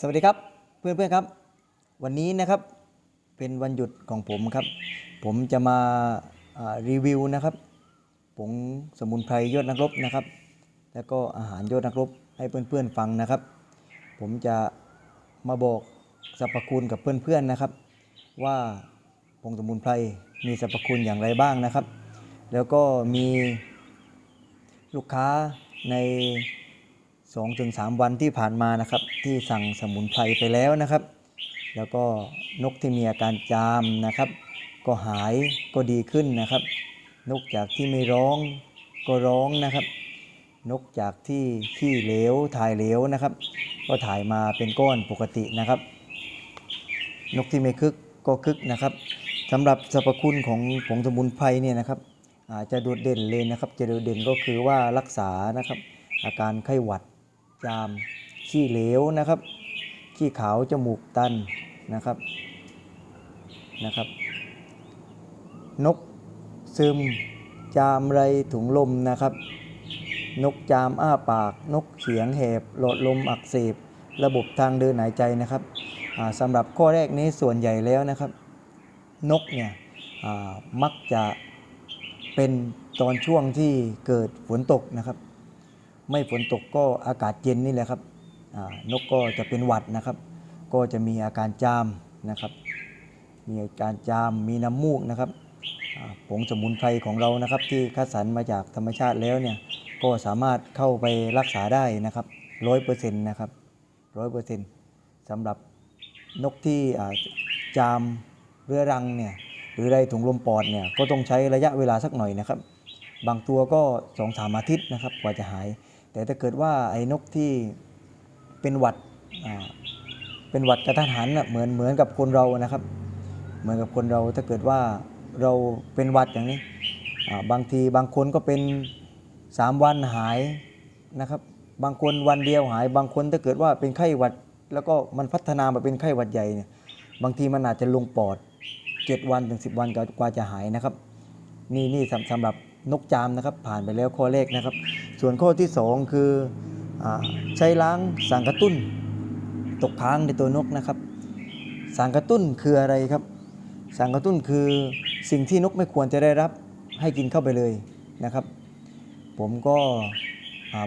สวัสดีครับเพื่อนๆครับ วันนี้นะครับเป็นวันหยุดของผมครับ ผมจะมาารีวิวนะครับผงสมุนไพรยอดนักรบนะครับ แล้วก็อาหารยอดนักรบให้เพื่อนๆฟังนะครับ ผมจะมาบอกสรรพคุณกับเพื่อนๆนะครับ ว่าผงสมุนไพรมีสรรพคุณอย่างไรบ้างนะครับ แล้วก็มีลูกค้าใน 2-3 วันที่ผ่านมานะครับ ที่สั่งสมุนไพรไปแล้วนะครับ แล้วก็นกที่มีอาการจามนะครับ ก็หายก็ดีขึ้นนะครับ นกจากที่ไม่ร้องก็ร้องนะครับ นกจากที่ขี้เหลวถ่ายเหลวนะครับ ก็ถ่ายมาเป็นก้อนปกตินะครับ นกที่ไม่คึกก็คึกนะครับสำหรับสรรพคุณของผงสมุนไพรเนี่ยนะครับอาจจะโดดเด่นเลยนะครับ จะโดดเด่นก็คือว่ารักษานะครับ อาการไข้หวัด จาม ขี้เหลวนะครับ ขี้ขาวจมูกตันนะครับนะครับ นกซึม จามไรถุงลมนะครับ นกจามอ้าปาก นกเขียงแหบหลอดลมอักเสบ ระบบทางเดินหายใจนะครับสำหรับข้อแรกนี้ส่วนใหญ่แล้วนะครับ นกเนี่ยมักจะเป็นตอนช่วงที่เกิดฝนตกนะครับ ไม่ฝนตกก็อากาศเย็นนี่แหละครับนกก็จะเป็นหวัดนะครับ ก็จะมีอาการจามนะครับ มีอาการจามมีน้ำมูกนะครับผงสมุนไพรของเรานะครับ ที่คัดสรรมาจากธรรมชาติแล้วเนี่ยก็สามารถเข้าไปรักษาได้นะครับร้อยเปอร์เซ็นต์นะครับร้อยเปอร์เซ็นต์สำหรับนกที่จามเรื้อรังเนี่ยหรือไรถุงลมปอดเนี่ยก็ต้องใช้ระยะเวลาสักหน่อยนะครับ บางตัวก็สองสามอาทิตย์นะครับกว่าจะหาย แต่ถ้าเกิดว่าไอ้นกที่เป็นหวัดเป็นหวัดกระทันหันน่ะเหมือนเหมือนกับคนเรานะครับ เหมือนกับคนเราถ้าเกิดว่าเราเป็นหวัดอย่างนี้บางทีบางคนก็เป็น 3 วันหายนะครับ บางคนวันเดียวหาย บางคนถ้าเกิดว่าเป็นไข้หวัด แล้วก็มันพัฒนามาเป็นไข้หวัดใหญ่เนี่ยบางทีมันอาจจะลงปอด 7 วันถึง 10 วันกว่าจะหายนะครับ นี่นี่สำสำหรับนกจามนะครับ ผ่านไปแล้วข้อแรกนะครับ ส่วนข้อที่ 2 คืออใช้ล้างสารกระตุ้น ตกค้างในตัวนกนะครับ สารกระตุ้นคืออะไรครับ สารกระตุ้นคือสิ่งที่นกไม่ควรจะได้รับให้กินเข้าไปเลยนะครับ ผมก็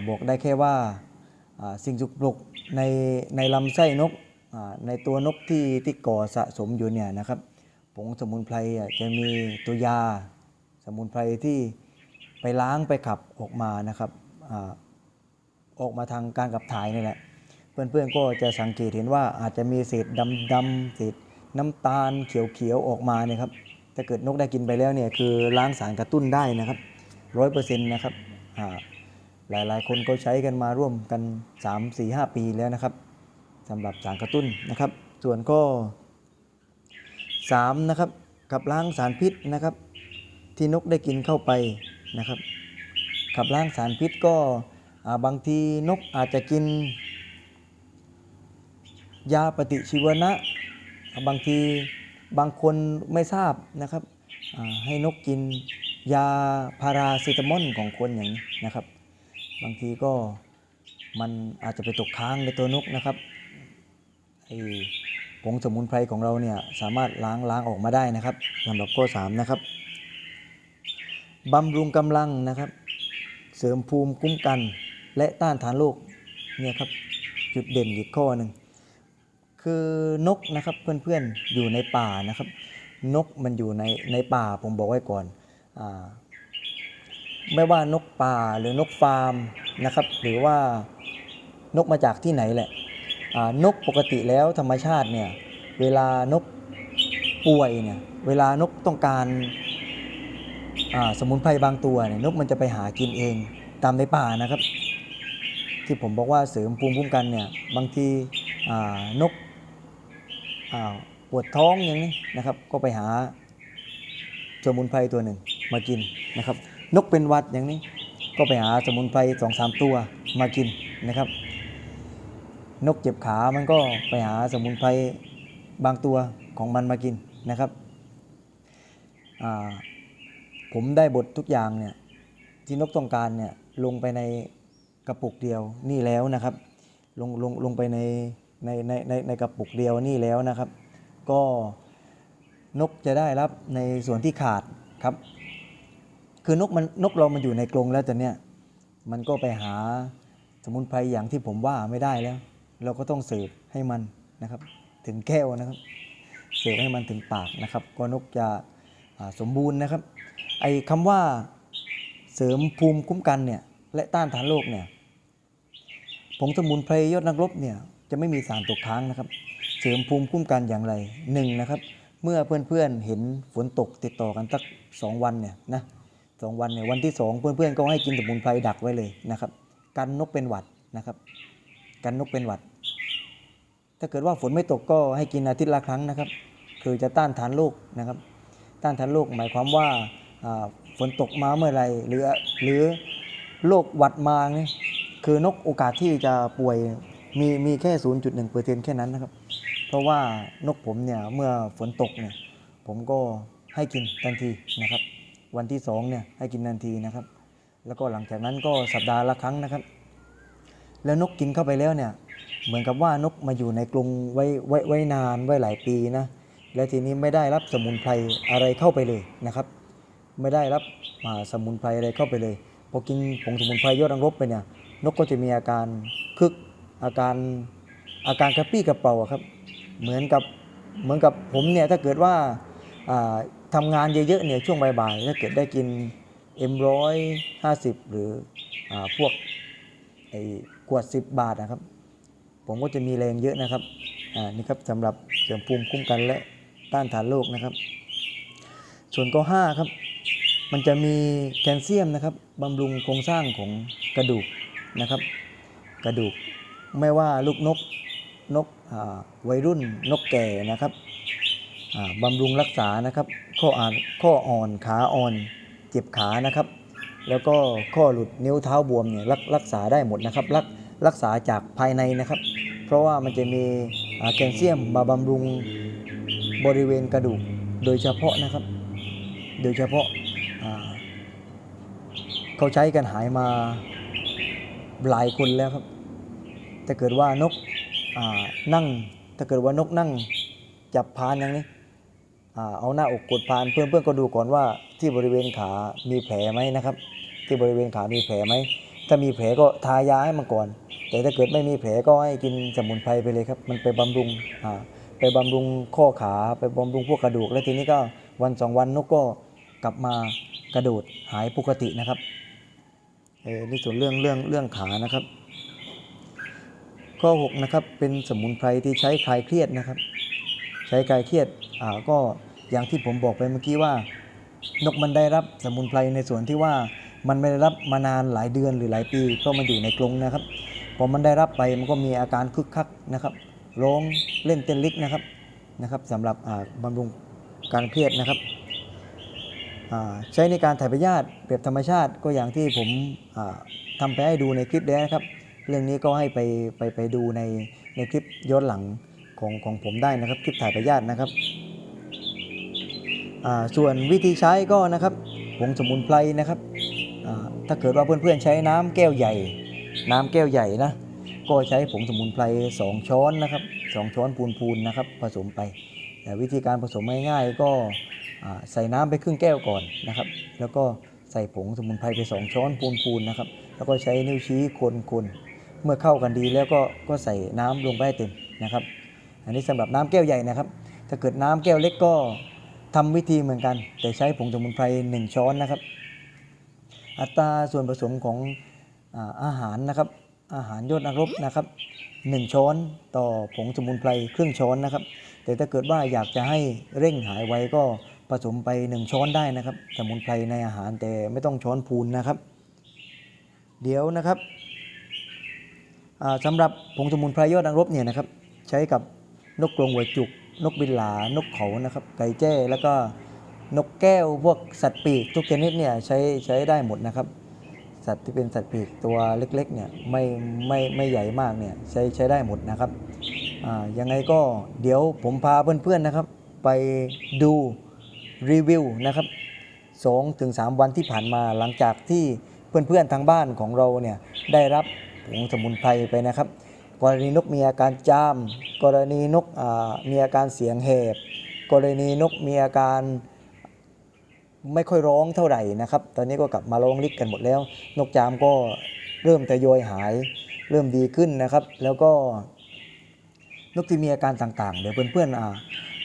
บอกได้แค่ว่าสิ่งสกปรกในในลำไส้นกในตัวนกที่ที่ก่อสะสมอยู่เนี่ยนะครับผงสมุนไพรจะมีตัวยา สมุนไพรที่ ไปล้างไปขับออกมานะครับอออกมาทางการขับถ่ายนี่แหละเพื่อนๆก็จะสังเกตเห็นว่าอาจจะมีเศษดำๆเศษน้ำตาลเขียวๆออกมาเนี่ยครับถ้าเกิดนกได้กินไปแล้วเนี่ยคือล้างสารกระตุ้นได้นะครับร้อยเปอร์เซ็นต์นะครับหลายๆ คนก็ใช้กันมาร่วมกัน 3 4 5 ปีแล้วนะครับสำหรับสารกระตุ้นนะครับ ส่วนก็3นะครับขับล้างสารพิษนะครับ ที่นกได้กินเข้าไป นะครับ ขับล้างสารพิษก็บางทีนกอาจจะกิน ยาปฏิชีวนะ บางทีบางคนไม่ทราบนะครับให้นกกินยาพาราเซตามอลของคนอย่างนี้นะครับ บางทีก็มันอาจจะไปตกค้างในตัวนกนะครับไอผงสมุนไพรของเราเนี่ยสามารถล้างล้างออกมาได้นะครับสำหรับข้อ3นะครับ บำรุงกำลังนะครับ เสริมภูมิคุ้มกันและต้านทานโรคเนี่ยครับจุดเด่นอีกข้อหนึ่งคือนกนะครับเพื่อนๆอยู่ในป่านะครับ นกมันอยู่ในในป่าผมบอกไว้ก่อนอาไม่ว่านกป่าหรือนกฟาร์มนะครับ หรือว่านกมาจากที่ไหนแหละอ่านกปกติแล้วธรรมชาติเนี่ยเวลานกป่วยเนี่ยเวลานกต้องการ สมุนไพรบางตัวเนี่ยนกมันจะไปหากินเองตามในป่านะครับ ที่ผมบอกว่าเสริมภูมิคุ้มกันเนี่ยบางทีนกปวดท้องอย่างนี้นะครับ ก็ไปหาสมุนไพรตัวหนึ่งมากินนะครับ นกเป็นวัดอย่างนี้ ก็ไปหาสมุนไพรสองสามตัวมากินนะครับ นกเจ็บขามันก็ไปหาสมุนไพรบางตัวของมันมากินนะครับ ผมได้บททุกอย่างเนี่ยที่นกต้องการเนี่ยลงไปในกระปุกเดียวนี่แล้วนะครับ ลงลงลงไปในในในในในกระปุกเดียวนี่แล้วนะครับ ก็นกจะได้รับในส่วนที่ขาดครับ คือนกมันนกเรามันอยู่ในกรงแล้วแต่เนี้ยมันก็ไปหาสมุนไพรอย่างที่ผมว่าไม่ได้แล้ว เราก็ต้องเสิร์ฟให้มันนะครับ ถึงแก้วนะครับ เสิร์ฟให้มันถึงปากนะครับก็นกจะ สมบูรณ์นะครับ ไอ้คำว่าเสริมภูมิคุ้มกันเนี่ยและต้านทานโรคเนี่ยผงสมุนไพรยอดนักรบเนี่ยจะไม่มีสารตกค้างนะครับ เสริมภูมิคุ้มกันอย่างไรหนึ่งนะครับ เมื่อเพื่อนๆเห็นฝนตกติดต่อกันสักสองวันเนี่ยนะสองวันเนี่ยวันที่สองเพื่อนๆก็ให้กินสมุนไพรดักไว้เลยนะครับกันนกเป็นหวัดนะครับ กันนกเป็นหวัด ถ้าเกิดว่าฝนไม่ตกก็ให้กินอาทิตย์ละครั้งนะครับ คือจะต้านทานโรคนะครับ ต้านทานโรคหมายความว่าฝนตกมาเมื่อไรหรือหรือโรคหวัดมาเนี่ยคือนกโอกาสที่จะป่วยมีมีแค่ 0.1%แค่นั้นนะครับ เพราะว่านกผมเนี่ยเมื่อฝนตกเนี่ยผมก็ให้กินทันทีนะครับ วันที่สองเนี่ยให้กินทันทีนะครับ แล้วก็หลังจากนั้นก็สัปดาห์ละครั้งนะครับ แล้วนกกินเข้าไปแล้วเนี่ยเหมือนกับว่านกมาอยู่ในกรงไว้ไว้ไว้นานไว้หลายปีนะ แล้วทีนี้ไม่ได้รับสมุนไพรอะไรเข้าไปเลยนะครับ ไม่ได้รับอ่าสมุนไพรอะไรเข้าไปเลยพอกินผงสมุนไพรยอดรังรบไปเนี่ยนกก็จะมีอาการคึกอาการอาการกระปี้กระเป๋าครับเหมือนกับเหมือนกับผมเนี่ยถ้าเกิดว่าอ่าทำงานเยอะๆเนี่ยช่วงบ่ายๆถ้าเกิดได้กิน M150 หรืออาพวกไอ้ขวด 10 บาทนะครับ ผมก็จะมีแรงเยอะนะครับ อ่า นี่ครับสำหรับเสริมภูมิคุ้มกันและ ต้านทานโรคนะครับ ส่วนข้อ5ครับ มันจะมีแคลเซียมนะครับบำรุงโครงสร้างของกระดูกนะครับ กระดูกไม่ว่าลูกนกนกวัยรุ่นนกแก่นะครับบำรุงรักษานะครับ ข้ออ่อนข้ออ่อนขาอ่อนเจ็บขานะครับ แล้วก็ข้อหลุดนิ้วเท้าบวมเนี่ยรักรักษาได้หมดนะครับ รักรักษาจากภายในนะครับ เพราะว่ามันจะมีแคลเซียมมาบำรุง บริเวณกระดูกโดยเฉพาะนะครับ โดยเฉพาะาเขาใช้กันหายมาหลายคนแล้วครับถ้าเกิดว่านกานั่ง ถ้าเกิดว่านกนั่งจับพานอย่างนี้เอาหน้าอกกดพานเพื่อนเพื่อนก็ดูก่อนว่าที่บริเวณขามีแผลไหมนะครับ ที่บริเวณขามีแผลไหมถ้ามีแผลก็ทายาให้มันก่อน แต่ถ้าเกิดไม่มีแผลก็ให้กินสมุนไพรไปเลยครับ มันไปบำรุงอ่า ไปบำรุงข้อขาไปบำรุงพวกกระดูก แล้วทีนี้ก็วันสองวันนกก็กลับมากระโดดหายปกตินะครับเออนี่ส่วนเรื่องเรื่องเรื่องขานะครับ ข้อ6นะครับเป็นสมุนไพรที่ใช้คลายเครียดนะครับ ใช้คลายเครียดอ่าก็อย่างที่ผมบอกไปเมื่อกี้ว่านกมันได้รับสมุนไพรในส่วนที่ว่ามันไม่ได้รับมานานหลายเดือนหรือหลายปีก็มันอยู่ในกรงนะครับพอมันได้รับไปมันก็มีอาการคึกคักนะครับ ร้องเล่นเต้นลิกนะครับนะครับสำหรับบำรุงการเครียดนะครับใช้ในการถ่ายพยาธิแบบธรรมชาติก็อย่างที่ผมอ่าทำไปให้ดูในคลิปแล้วนะครับ เรื่องนี้ก็ให้ไปไปไปดูในในคลิปย้อนหลังของของผมได้นะครับ คลิปถ่ายพยาธินะครับส่วนวิธีใช้ก็นะครับผงสมุนไพรนะครับถ้าเกิดว่าเพื่อนๆใช้น้ำแก้วใหญ่ น้ำแก้วใหญ่นะ ก็ใช้ผงสมุนไพร2ช้อนนะครับ2ช้อนพูนๆนะครับผสมไป แต่วิธีการผสมง่ายๆก็ใส่น้ำไปครึ่งแก้วก่อนนะครับ แล้วก็ใส่ผงสมุนไพรไปสองช้อนพูนๆนะครับ แล้วก็ใช้นิ้วชี้คนๆเมื่อเข้ากันดีแล้วก็ก็ใส่น้ำลงไปให้เต็มนะครับ อันนี้สำหรับน้ำแก้วใหญ่นะครับ ถ้าเกิดน้ำแก้วเล็กก็ทำวิธีเหมือนกัน แต่ใช้ผงสมุนไพร1ช้อนนะครับ อัตราส่วนผสมของอาหารนะครับ อาหารยอดนักรบนะครับ 1 ช้อนต่อผงสมุนไพรครึ่งช้อนนะครับ แต่ถ้าเกิดว่าอยากจะให้เร่งหายไวก็ผสมไป 1 ช้อนได้นะครับ สมุนไพรในอาหารแต่ไม่ต้องช้อนพูนนะครับ เดี๋ยวนะครับอ่าสำหรับผงสมุนไพรยอดนักรบเนี่ยนะครับ ใช้กับนกกรงหัวจุก นกบินหลา นกเขานะครับ ไก่แจ้แล้วก็นกแก้วพวกสัตว์ปีกทุกชนิดเนี่ยใช้ใช้ได้หมดนะครับ สัตว์ที่เป็นสัตว์ปีกตัวเล็กๆเนี่ยไม่ไม่ไม่ใหญ่มากเนี่ยใช้ใช้ได้หมดนะครับอ่ายังไงก็เดี๋ยวผมพาเพื่อนๆนะครับ ไปดูรีวิวนะครับ2ถึง3วันที่ผ่านมาหลังจากที่เพื่อนๆทางบ้านของเราเนี่ยได้รับผงสมุนไพรไปนะครับ กรณีนกมีอาการจาม กรณีนกอ่ามีอาการเสียงแหบ กรณีนกมีอาการ ไม่ค่อยร้องเท่าไหร่นะครับ ตอนนี้ก็กลับมาร้องลิกกันหมดแล้ว นกจามก็เริ่มทยอยหาย เริ่มดีขึ้นนะครับ แล้วก็นกที่มีอาการต่างๆ เดี๋ยวเพื่อนๆอ่า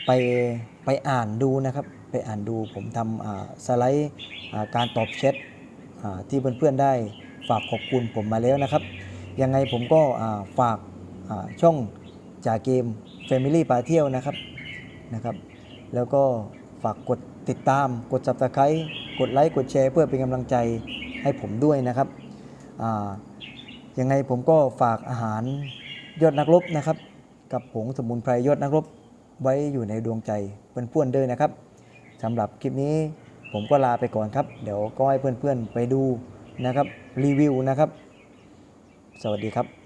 ไปไปอ่านดูนะครับ ไปอ่านดูผมทำสไลด์อาการตอบแชทที่เพื่อนๆได้ฝากขอบคุณผมมาแล้วนะครับ ยังไงผมก็ฝากช่องจ่าเกม Family ปาเที่ยวนะครับนะครับ แล้วก็ฝากกด ติดตามกด subscribe กดไลค์กดแชร์เพื่อเป็นกำลังใจให้ผมด้วยนะครับยังไงผมก็ฝากอาหารยอดนักรบนะครับ กับผงสมุนไพรยอดนักรบไว้อยู่ในดวงใจเพื่อนๆด้วยนะครับสำหรับคลิปนี้ผมก็ลาไปก่อนครับ เดี๋ยวก็ให้เพื่อนๆไปดูนะครับรีวิวนะครับ สวัสดีครับ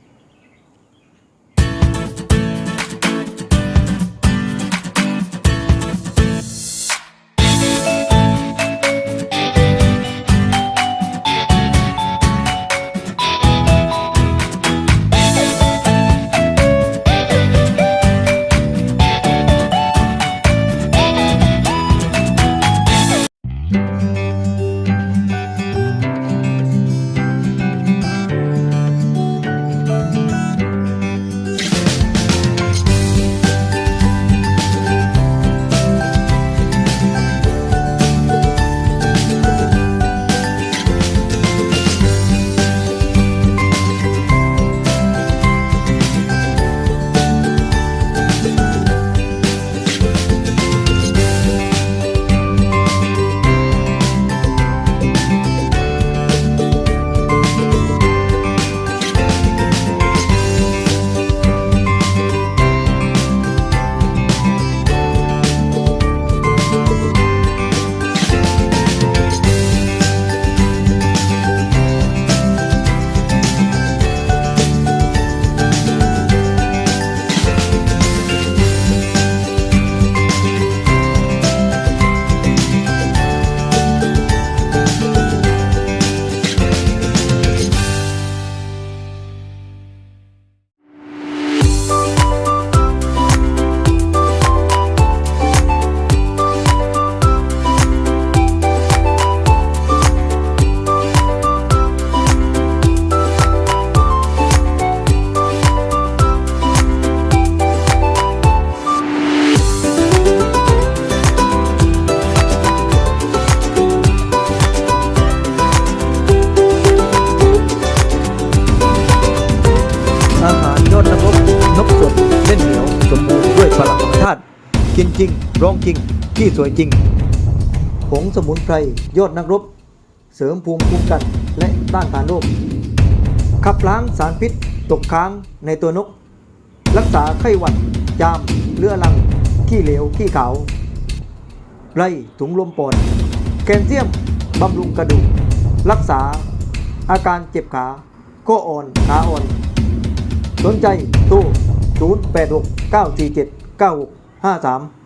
จริงที่สวยจริง ผงสมุนไพรยอดนักรบ เสริมภูมิคุ้มกันและต้านทานโรค ขับล้างสารพิษตกค้างในตัวนก รักษาไข้หวัด จาม เลือรัง ขี้เหลว ขี้ขาว ไรถุงลมปอด แคลเซียม บำรุงกระดูก รักษา อาการเจ็บขาข้ออ่อน ขาอ่อน สนใจโทร086 947 9653